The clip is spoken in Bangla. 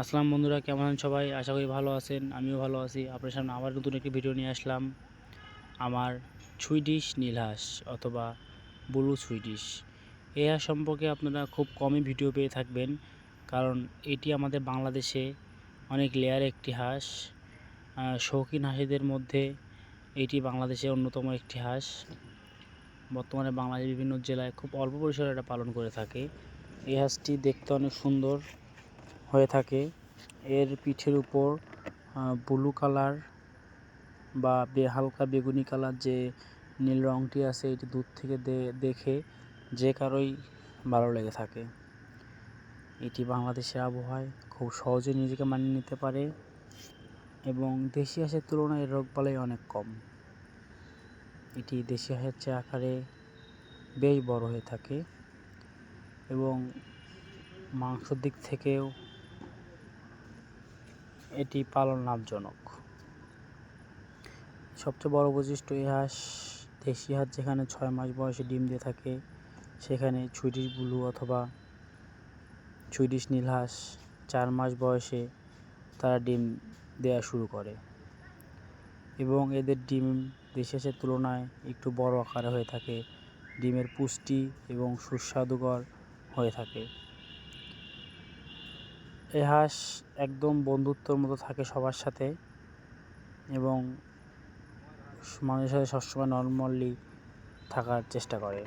আসসালাম বন্ধুরা, কেমন আছেন সবাই? আশা করি ভালো আছেন, আমিও ভালো আছি। আপনার সামনে আবার নতুন একটি ভিডিও নিয়ে আসলাম। আমার সুইডিশ নীলহাঁস অথবা ব্লু সুইডিশ এই হাঁস সম্পর্কে আপনারা খুব কমই ভিডিও পেয়ে থাকবেন, কারণ এটি আমাদের বাংলাদেশে অনেক লেয়ার একটি হাঁস শৌখিন হাঁসিদের মধ্যে এটি বাংলাদেশে অন্যতম একটি হাঁস বর্তমানে বাংলাদেশের বিভিন্ন জেলায় খুব অল্প পরিসরে এটা পালন করে থাকে। এই হাঁসটি দেখতে অনেক সুন্দর। হয়ে থাকে। এর পিঠের উপর ব্লু কালার বা বে, হালকা বেগুনি কালার যে নীল রঙটি আছে, এটি দূর থেকে দেখে যে কারোই ভালো লেগে থাকে। এটি বাংলাদেশের আবহাওয়ায় খুব সহজে নিজেকে মানিয়ে নিতে পারে এবং দেশি হাঁসের তুলনায় রোগবালাই অনেক কম। এটি দেশি হাঁসের চেয়ে আকারে বেশ বড় হয়ে থাকে এবং মাংসর দিক থেকেও এটি পালন লাভজনক সবচেয়ে বড় বৈশিষ্ট্য এই হাঁস দেশি হাঁস যেখানে ছয় মাস বয়সে ডিম দিয়ে থাকে, সেখানে সুইডিশ ব্লু অথবা সুইডিশ নীল হাঁস চার মাস বয়সে তারা ডিম দেওয়া শুরু করে। এবং এদের ডিম দেশি তুলনায় একটু বড় আকারে হয়ে থাকে। ডিমের পুষ্টি এবং সুস্বাদুকর হয়ে থাকে। এই হাঁস একদম বন্ধুত্বর মতো থাকে সবার সাথে এবং মানুষের সাথে সবসময় নর্মালি থাকার চেষ্টা করে।